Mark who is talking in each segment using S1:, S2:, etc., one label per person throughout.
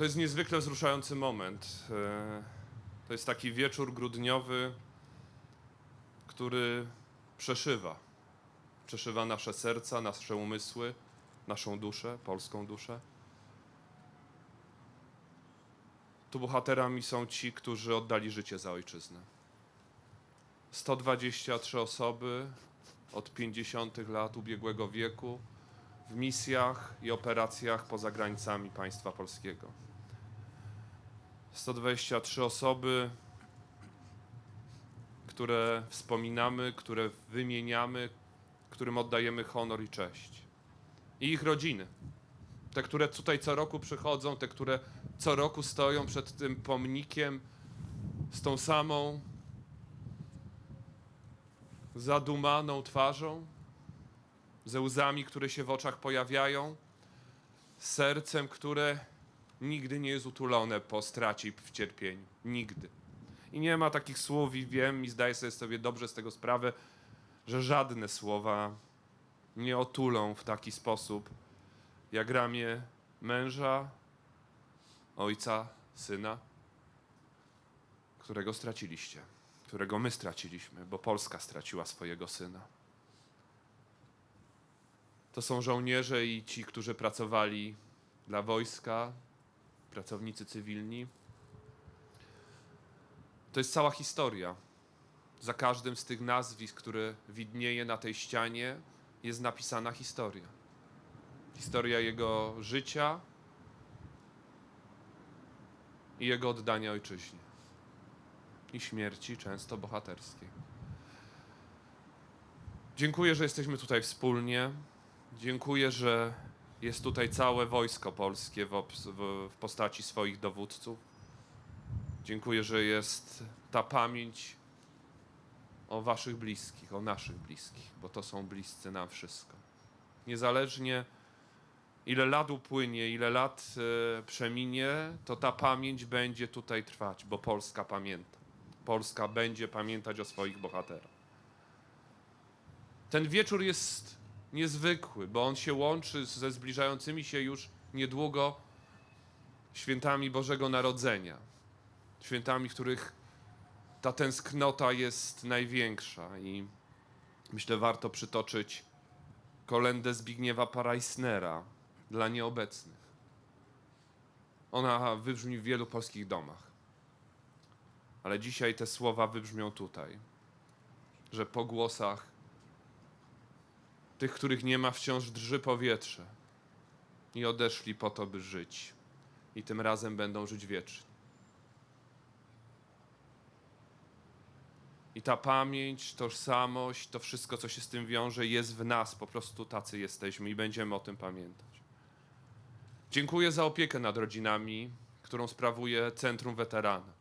S1: To jest niezwykle wzruszający moment. E, To jest taki wieczór grudniowy, który przeszywa. Przeszywa nasze serca, nasze umysły, naszą duszę, polską duszę. Tu bohaterami są ci, którzy oddali życie za ojczyznę. 123 osoby od 50 lat ubiegłego wieku w misjach i operacjach poza granicami państwa polskiego. 123 osoby, które wspominamy, które wymieniamy, którym oddajemy honor i cześć. I ich rodziny. Te, które tutaj co roku przychodzą, te, które co roku stoją przed tym pomnikiem z tą samą zadumaną twarzą, ze łzami, które się w oczach pojawiają, sercem, które nigdy nie jest utulone po stracie i w cierpieniu. Nigdy. I nie ma takich słów i wiem i zdaję sobie, sobie dobrze z tego sprawę, że żadne słowa nie otulą w taki sposób, jak ramię męża, ojca, syna, którego straciliście, którego my straciliśmy, bo Polska straciła swojego syna. To są żołnierze i ci, którzy pracowali dla wojska, pracownicy cywilni. To jest cała historia. Za każdym z tych nazwisk, które widnieje na tej ścianie, jest napisana historia. Historia jego życia i jego oddania ojczyźnie. I śmierci, często bohaterskiej. Dziękuję, że jesteśmy tutaj wspólnie. Dziękuję, że jest tutaj całe wojsko polskie w, w, w postaci swoich dowódców. Dziękuję, że jest ta pamięć o Waszych bliskich, o naszych bliskich, bo to są bliscy nam wszystko. Niezależnie ile lat upłynie, ile lat e, przeminie, to ta pamięć będzie tutaj trwać, bo Polska pamięta. Polska będzie pamiętać o swoich bohaterach. Ten wieczór jest niezwykły, bo on się łączy ze zbliżającymi się już niedługo świętami Bożego Narodzenia. Świętami, w których ta tęsknota jest największa i myślę warto przytoczyć kolendę Zbigniewa Parajsnera dla nieobecnych. Ona wybrzmi w wielu polskich domach. Ale dzisiaj te słowa wybrzmią tutaj, że po głosach tych, których nie ma, wciąż drży powietrze i odeszli po to, by żyć. I tym razem będą żyć wiecznie. I ta pamięć, tożsamość, to wszystko, co się z tym wiąże, jest w nas. Po prostu tacy jesteśmy i będziemy o tym pamiętać. Dziękuję za opiekę nad rodzinami, którą sprawuje Centrum Weterana.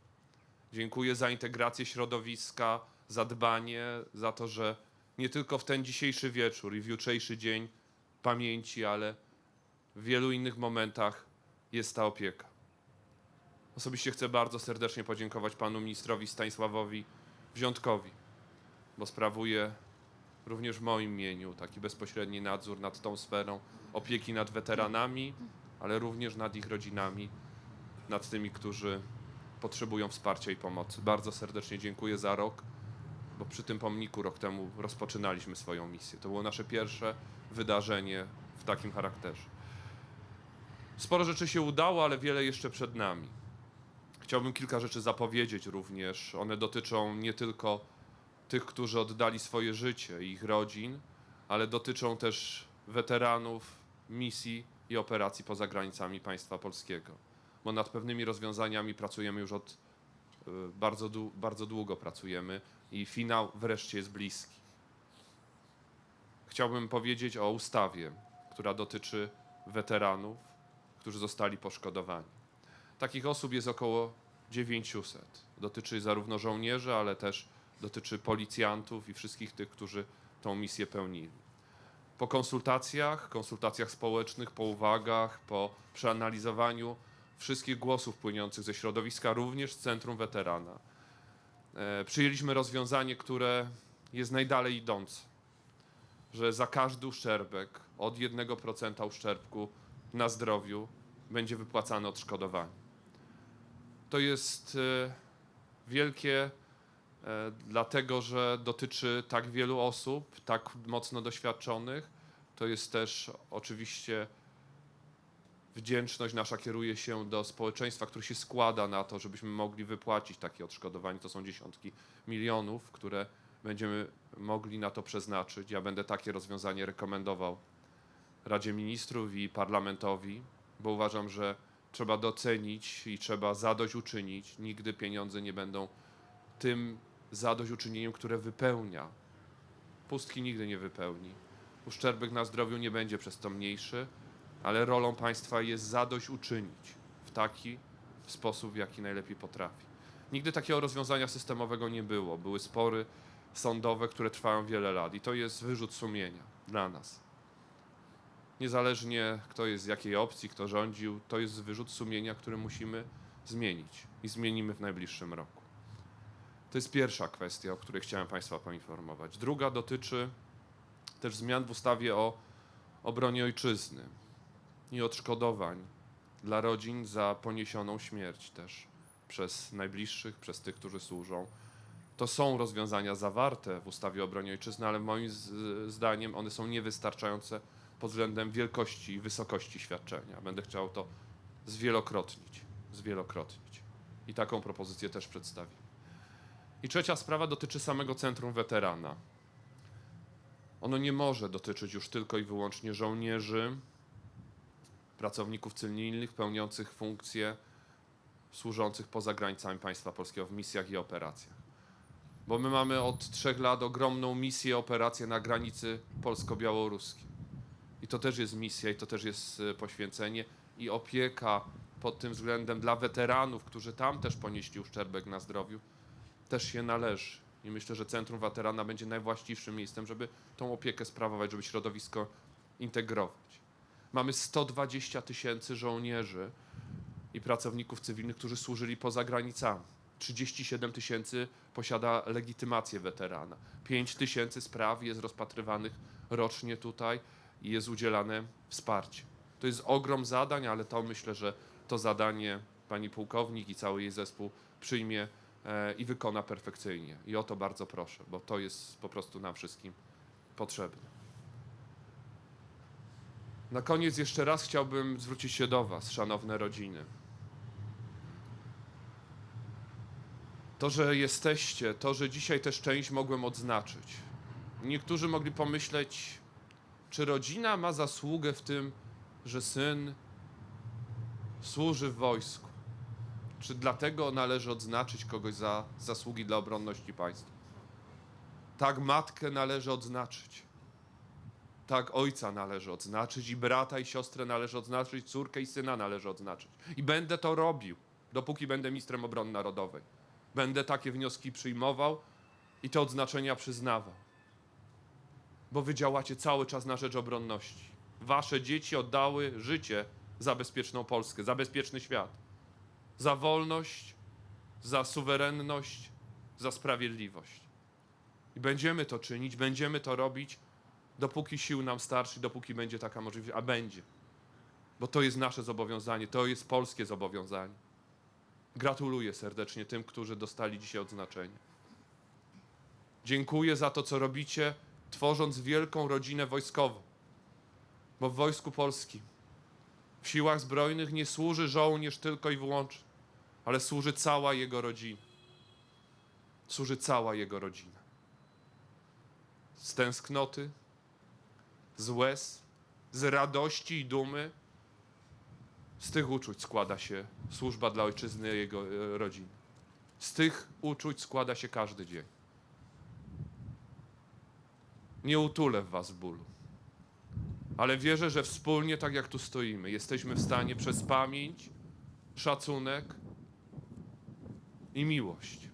S1: Dziękuję za integrację środowiska, za dbanie, za to, że nie tylko w ten dzisiejszy wieczór i w jutrzejszy dzień pamięci, ale w wielu innych momentach jest ta opieka. Osobiście chcę bardzo serdecznie podziękować panu ministrowi Stanisławowi Wziątkowi, bo sprawuje również w moim imieniu taki bezpośredni nadzór nad tą sferą opieki nad weteranami, ale również nad ich rodzinami, nad tymi, którzy potrzebują wsparcia i pomocy. Bardzo serdecznie dziękuję za rok, bo przy tym pomniku rok temu rozpoczynaliśmy swoją misję. To było nasze pierwsze wydarzenie w takim charakterze. Sporo rzeczy się udało, ale wiele jeszcze przed nami. Chciałbym kilka rzeczy zapowiedzieć również. One dotyczą nie tylko tych, którzy oddali swoje życie i ich rodzin, ale dotyczą też weteranów misji i operacji poza granicami państwa polskiego. Bo nad pewnymi rozwiązaniami pracujemy już od bardzo, dłu- bardzo długo pracujemy i finał wreszcie jest bliski. Chciałbym powiedzieć o ustawie, która dotyczy weteranów, którzy zostali poszkodowani. Takich osób jest około 900. Dotyczy zarówno żołnierzy, ale też dotyczy policjantów i wszystkich tych, którzy tą misję pełnili. Po konsultacjach, konsultacjach społecznych, po uwagach, po przeanalizowaniu wszystkich głosów płynących ze środowiska, również z Centrum Weterana, e, przyjęliśmy rozwiązanie, które jest najdalej idące, że za każdy uszczerbek od 1% uszczerbku na zdrowiu będzie wypłacane odszkodowanie. To jest e, wielkie, e, dlatego że dotyczy tak wielu osób, tak mocno doświadczonych. To jest też oczywiście wdzięczność nasza kieruje się do społeczeństwa, które się składa na to, żebyśmy mogli wypłacić takie odszkodowanie. To są dziesiątki milionów, które będziemy mogli na to przeznaczyć. Ja będę takie rozwiązanie rekomendował Radzie Ministrów i Parlamentowi, bo uważam, że trzeba docenić i trzeba zadośćuczynić. Nigdy pieniądze nie będą tym zadośćuczynieniem, które wypełnia. Pustki nigdy nie wypełni. Uszczerbek na zdrowiu nie będzie przez to mniejszy, ale rolą państwa jest zadośćuczynić w taki sposób, w jaki najlepiej potrafi. Nigdy takiego rozwiązania systemowego nie było. Były spory sądowe, które trwają wiele lat i to jest wyrzut sumienia dla nas. Niezależnie kto jest z jakiej opcji, kto rządził, to jest wyrzut sumienia, który musimy zmienić i zmienimy w najbliższym roku. To jest pierwsza kwestia, o której chciałem Państwa poinformować. Druga dotyczy też zmian w ustawie o obronie ojczyzny i odszkodowań dla rodzin za poniesioną śmierć też przez najbliższych, przez tych, którzy służą. To są rozwiązania zawarte w ustawie o obronie ojczyzny, ale moim zdaniem one są niewystarczające pod względem wielkości i wysokości świadczenia. Będę chciał to zwielokrotnić, zwielokrotnić. I taką propozycję też przedstawię. I trzecia sprawa dotyczy samego Centrum Weterana. Ono nie może dotyczyć już tylko i wyłącznie żołnierzy, pracowników cywilnych pełniących funkcje służących poza granicami państwa polskiego w misjach i operacjach. Bo my mamy od trzech lat ogromną misję, operację na granicy polsko-białoruskiej. I to też jest misja, i to też jest e, poświęcenie i opieka pod tym względem dla weteranów, którzy tam też ponieśli uszczerbek na zdrowiu, też się należy. I myślę, że Centrum Weterana będzie najwłaściwszym miejscem, żeby tą opiekę sprawować, żeby środowisko integrować. Mamy 120 tysięcy żołnierzy i pracowników cywilnych, którzy służyli poza granicami. 37 tysięcy posiada legitymację weterana. 5 tysięcy spraw jest rozpatrywanych rocznie tutaj i jest udzielane wsparcie. To jest ogrom zadań, ale to myślę, że to zadanie pani pułkownik i cały jej zespół przyjmie e, i wykona perfekcyjnie. I o to bardzo proszę, bo to jest po prostu nam wszystkim potrzebne. Na koniec jeszcze raz chciałbym zwrócić się do Was, szanowne rodziny. To, że jesteście, to, że dzisiaj też część mogłem odznaczyć. Niektórzy mogli pomyśleć, czy rodzina ma zasługę w tym, że syn służy w wojsku? Czy dlatego należy odznaczyć kogoś za zasługi dla obronności państwa? Tak, matkę należy odznaczyć. Tak, ojca należy odznaczyć, i brata, i siostrę należy odznaczyć, córkę i syna należy odznaczyć. I będę to robił, dopóki będę ministrem obrony narodowej. Będę takie wnioski przyjmował i te odznaczenia przyznawał. Bo wy działacie cały czas na rzecz obronności. Wasze dzieci oddały życie za bezpieczną Polskę, za bezpieczny świat, za wolność, za suwerenność, za sprawiedliwość. I będziemy to czynić, będziemy to robić, dopóki sił nam starczy, dopóki będzie taka możliwość, a będzie. Bo to jest nasze zobowiązanie, to jest polskie zobowiązanie. Gratuluję serdecznie tym, którzy dostali dzisiaj odznaczenie. Dziękuję za to, co robicie, tworząc wielką rodzinę wojskową. Bo w Wojsku Polskim, w siłach zbrojnych nie służy żołnierz tylko i wyłącznie, ale służy cała jego rodzina. Służy cała jego rodzina. Z tęsknoty, z łez, z radości i dumy. Z tych uczuć składa się służba dla ojczyzny i jego e, rodziny. Z tych uczuć składa się każdy dzień. Nie utulę w was bólu, ale wierzę, że wspólnie, tak jak tu stoimy, jesteśmy w stanie przez pamięć, szacunek i miłość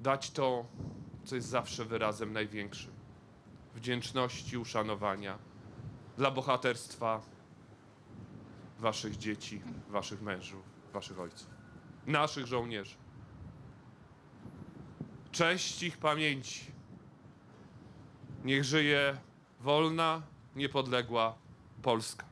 S1: dać to, co jest zawsze wyrazem największym wdzięczności, uszanowania dla bohaterstwa waszych dzieci, waszych mężów, waszych ojców, naszych żołnierzy. Cześć ich pamięci. Niech żyje wolna, niepodległa Polska.